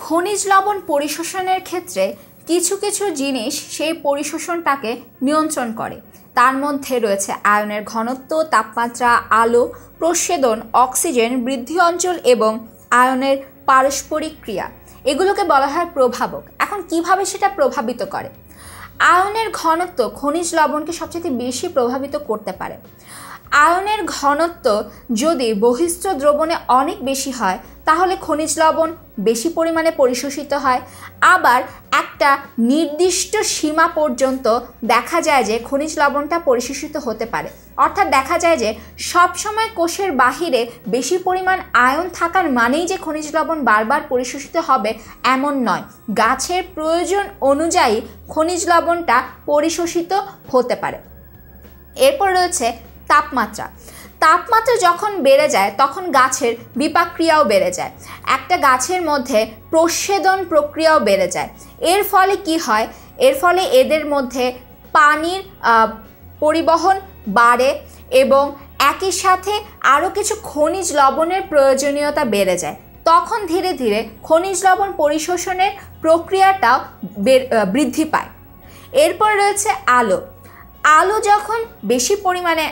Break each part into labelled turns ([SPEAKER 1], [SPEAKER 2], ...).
[SPEAKER 1] খনিজ লবণ পরিশোষণের ক্ষেত্রে কিছু কিছু জিনিস সেই পরিশোষণটাকে নিয়ন্ত্রণ করে। তার মধ্যে রয়েছে আয়নের ঘনত্ব, তাপমাত্রা, আলো প্রসেদন অক্সিজেন, বৃদ্ধি অঞ্চল এবং আয়নের পারস্পরিক ক্রিয়া। এগুলোকে বলা হয় প্রভাবক। এখন কীভাবে সেটা প্রভাবিত করে? আয়নের ঘনত্ব খনিজ লবণকে সবচেয়ে বেশি প্রভাবিত করতে পারে। আয়নের ঘনত্ব যদি বহিষ্ঠ দ্রবণে অনেক বেশি হয়, তাহলে খনিজ লবণ বেশি পরিমাণে পরিশোষিত হয়। আবার একটা নির্দিষ্ট সীমা পর্যন্ত দেখা যায় যে খনিজ লবণটা পরিশোষিত হতে পারে। অর্থাৎ দেখা যায় যে সবসময় কোষের বাহিরে বেশি পরিমাণ আয়ন থাকার মানেই যে খনিজ লবণ বারবার পরিশোষিত হবে এমন নয়। গাছের প্রয়োজন অনুযায়ী খনিজ লবণটা পরিশোষিত হতে পারে। এরপর রয়েছে তাপমাত্রা। তাপমাত্রা যখন বেড়ে যায়, তখন গাছের বিপাক্রিয়াও বেড়ে যায়। একটা গাছের মধ্যে প্রচ্ছেদন প্রক্রিয়াও বেড়ে যায়। এর ফলে কি হয়? এর ফলে এদের মধ্যে পানির পরিবহন বাড়ে এবং একই সাথে আরও কিছু খনিজ লবণের প্রয়োজনীয়তা বেড়ে যায়। তখন ধীরে ধীরে খনিজ লবণ পরিশোষণের প্রক্রিয়াটাও বৃদ্ধি পায়। এরপর রয়েছে আলো। আলো যখন বেশি পরিমাণে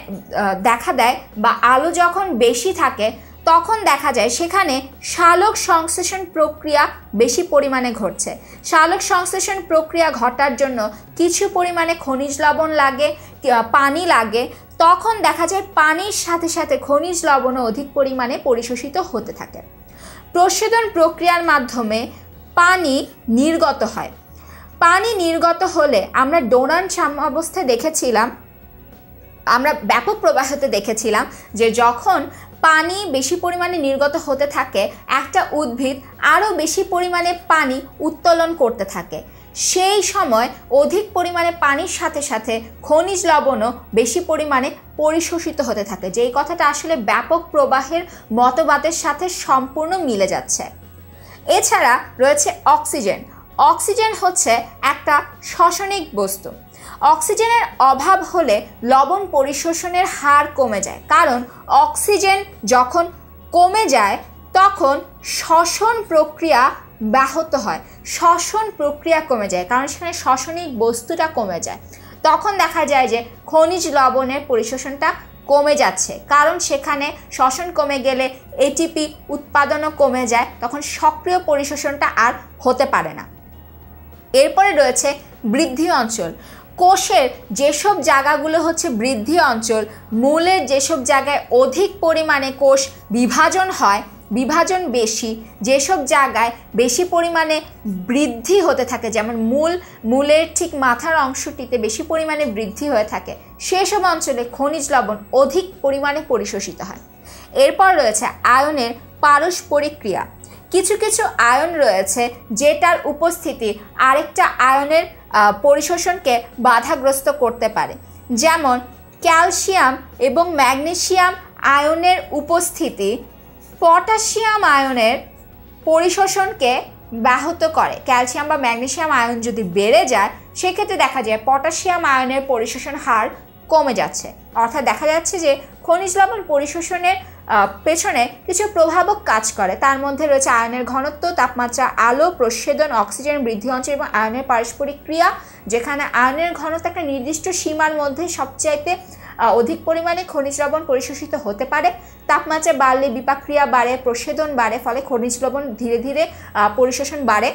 [SPEAKER 1] দেখা দেয় বা আলো যখন বেশি থাকে, তখন দেখা যায় সেখানে শালক সংশ্লেষণ প্রক্রিয়া বেশি পরিমাণে ঘটছে। শালক সংশ্লেষণ প্রক্রিয়া ঘটার জন্য কিছু পরিমাণে খনিজ লবণ লাগে পানি লাগে। তখন দেখা যায় পানির সাথে সাথে খনিজ লবণও অধিক পরিমাণে পরিশোষিত হতে থাকে। প্রশোধন প্রক্রিয়ার মাধ্যমে পানি নির্গত হয়। পানি নির্গত হলে আমরা ডোনান সাম্যাবস্থায় দেখেছিলাম, আমরা ব্যাপক প্রবাহতে দেখেছিলাম যে যখন পানি বেশি পরিমাণে নির্গত হতে থাকে, একটা উদ্ভিদ আরও বেশি পরিমাণে পানি উত্তোলন করতে থাকে। সেই সময় অধিক পরিমাণে পানির সাথে সাথে খনিজ লবণও বেশি পরিমাণে পরিশোষিত হতে থাকে, যেই কথাটা আসলে ব্যাপক প্রবাহের মতবাদের সাথে সম্পূর্ণ মিলে যাচ্ছে। এছাড়া রয়েছে অক্সিজেন। অক্সিজেন হচ্ছে একটা শ্বসনিক বস্তু। অক্সিজেনের অভাব হলে লবণ পরিশোষণের হার কমে যায়। কারণ অক্সিজেন যখন কমে যায়, তখন শ্বসন প্রক্রিয়া ব্যাহত হয়। শ্বসন প্রক্রিয়া কমে যায়, কারণ সেখানে শ্বসনিক বস্তুটা কমে যায়। তখন দেখা যায় যে খনিজ লবণের পরিশোষণটা কমে যাচ্ছে। কারণ সেখানে শ্বসন কমে গেলে এটিপি উৎপাদনও কমে যায়, তখন সক্রিয় পরিশোষণটা আর হতে পারে না। এরপরে রয়েছে বৃদ্ধি অঞ্চল। কোষের যেসব জায়গাগুলো হচ্ছে বৃদ্ধি অঞ্চল, মূলের যেসব জায়গায় অধিক পরিমাণে কোষ বিভাজন হয়, বিভাজন বেশি, যেসব জায়গায় বেশি পরিমাণে বৃদ্ধি হতে থাকে, যেমন মূল, মূলের ঠিক মাথার অংশটিতে বেশি পরিমাণে বৃদ্ধি হয়ে থাকে, সেসব অঞ্চলে খনিজ লবণ অধিক পরিমাণে পরিশোষিত হয়। এরপর রয়েছে আয়নের পারস্পরিক ক্রিয়া। কিছু কিছু আয়ন রয়েছে যেটার উপস্থিতি আরেকটা আয়নের পরিশোষণকে বাধাগ্রস্ত করতে পারে। যেমন ক্যালসিয়াম এবং ম্যাগনেশিয়াম আয়নের উপস্থিতি পটাশিয়াম আয়নের পরিশোষণকে ব্যাহত করে। ক্যালসিয়াম বা ম্যাগনেশিয়াম আয়ন যদি বেড়ে যায়, সেক্ষেত্রে দেখা যায় পটাশিয়াম আয়নের পরিশোষণ হার কমে যাচ্ছে। অর্থাৎ দেখা যাচ্ছে যে খনিজ লবণ পরিশোষণের পেছনে কিছু প্রভাবক কাজ করে। তার মধ্যে রয়েছে আয়নের ঘনত্ব, তাপমাত্রা, আলো, প্রচ্ছেদন, অক্সিজেন বৃদ্ধি অঞ্চল এবং আয়নের পারস্পরিক ক্রিয়া, যেখানে আয়নের ঘনত্ব একটা নির্দিষ্ট সীমার মধ্যে সবচাইতে অধিক পরিমাণে খনিজ লবণ পরিশোষিত হতে পারে। তাপমাত্রা বাড়লে বিপাক্রিয়া বাড়ে, প্রচ্ছেদন বাড়ে, ফলে খনিজ লবণ ধীরে ধীরে পরিশোষণ বাড়ে।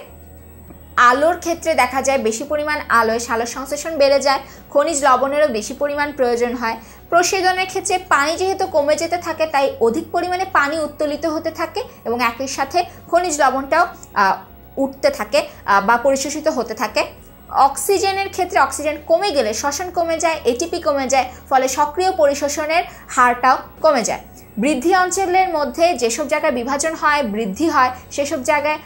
[SPEAKER 1] আলোর ক্ষেত্রে দেখা যায় বেশি পরিমাণ আলোয় সালোর সংশ্লেষণ বেড়ে যায়, খনিজ লবণেরও বেশি পরিমাণ প্রয়োজন হয়। প্রসেদনের ক্ষেত্রে পানি যেহেতু কমে যেতে থাকে, তাই অধিক পরিমাণে পানি উত্তোলিত হতে থাকে এবং একই সাথে খনিজ লবণটাও উঠতে থাকে বা পরিশোষিত হতে থাকে। অক্সিজেনের ক্ষেত্রে অক্সিজেন কমে গেলে শ্বসন কমে যায় এটিপি কমে যায়, ফলে সক্রিয় পরিশোষণের হারটাও কমে যায়। বৃদ্ধি অঞ্চলের মধ্যে যেসব জায়গায় বিভাজন হয়, বৃদ্ধি হয়, সেসব জায়গায়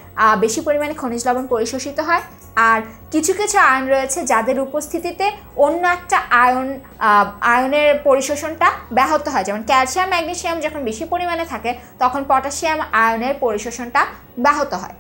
[SPEAKER 1] বেশি পরিমাণে খনিজ লবণ পরিশোষিত হয়। আর কিছু কিছু আয়ন রয়েছে যাদের উপস্থিতিতে অন্য একটা আয়ন আয়নের পরিশোষণটা ব্যাহত হয়। যেমন ক্যালসিয়াম ম্যাগনেশিয়াম যখন বেশি পরিমাণে থাকে, তখন পটাশিয়াম আয়নের পরিশোষণটা ব্যাহত হয়।